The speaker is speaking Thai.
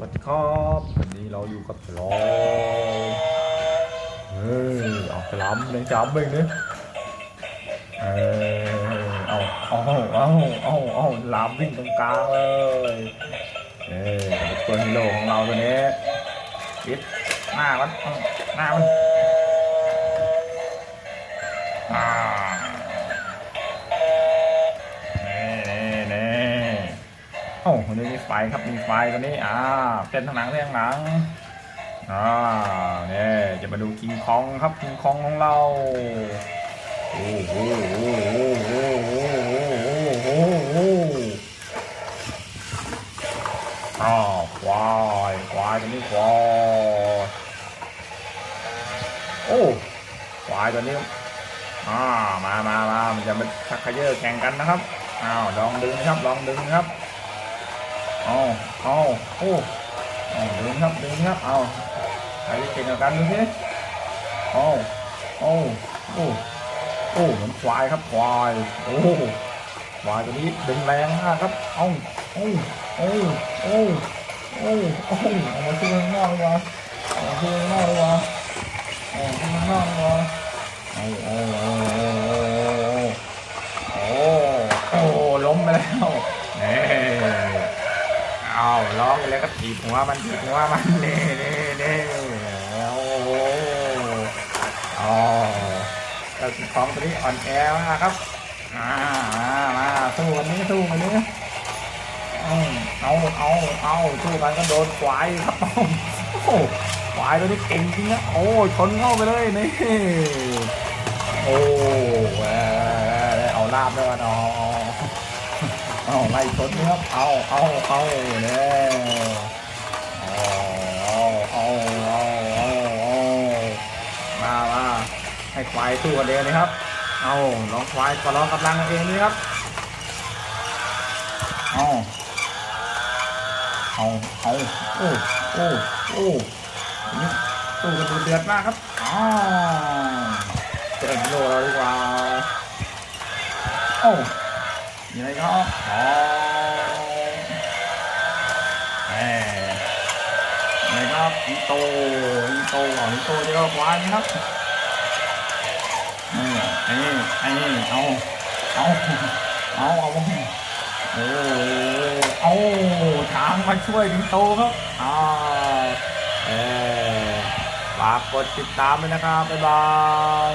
วัสดีครับวันนี้เราอยู่กับฉลองเฮ้ยเอาฉลามเลยจับเบ้งเนี่ยเออเอาเอาเอาเอาเอาฉลามวิ่งตรงกลางเลยเออตัวฮีโร่ของเราตัวนี้ปิดหน้ามันหน้ามัน โอ้วันนี้มีไฟครับมีไฟตัวนี้อ่าเป็นทางหนังเรื่องหนังอ่าเนี่ยจะมาดูคิงคองครับคิงคองของเราโอ้โหโอ้โหโอ้โหโอ้โหโอ้โหอ้าวควายควายตัวนี้ควายโอ้ควายตัวนี้อ่ามามามามันจะมาชักเขย่อแข่งกันนะครับอ้าวลองดึงนะครับลองดึงนะครับ เอาเอาโอ้เดึงครับเดึงครับเอาใครจะเก่งกว่ากันดูสิเอาเอาโอ้โอ้เหมือนควายครับควายโอ้ควายตัวนี้ดึงแรงมากครับเอาเอาเอาเอาเอาเอาเอามาช่วยข้างนอกดีกว่าเอามาช่วยข้างนอกดีกว่าเอาช่วยข้างนอกดีกว่าเอาเอาเอาเอาเอาโอ้โอ้ล้มไปแล้ว เอาร้องแล้วก็ถีบหัวมันถีบหัวมันเน่เน่เน่โอ้โหอ๋อเจ้าของตัวนี้อ่อนแอมากครับมามาสู้กันนี้สู้กันนี้เอาเอาเอาเอาสู้กันก็โดนควายครับโอ้ควายตัวนี้เก่งจริงนะโอ้ชนเข้าไปเลยนี่โอ้เอาลาบด้วยกันเอาเอ เอาไล่ชนนะครับ เอาเอาเอาเนี่ยเอาเอาเอาเอาเอามามาให้ควายสู้กันเองนะครับ เอาลองควายก็ลองกำลังกันเองนี่ครับ เอาเอาเอาโอ้โอ้โอ้นี่สู้กันดูเดือดมากครับอ้าวเจ๋งโลเราดีกว่าโอ้ ยังไงครับอ๋อแหมยังไงครับอิโตอิโตองอิโตจะก็ควายนะครับนี่ไอ้นี่ไอ้นี่เอาเอาเอาเอาโอ้เอาช้างมาช่วยอิโตครับอ่าเออฝากกดติดตามด้วยนะครับบ๊ายบาย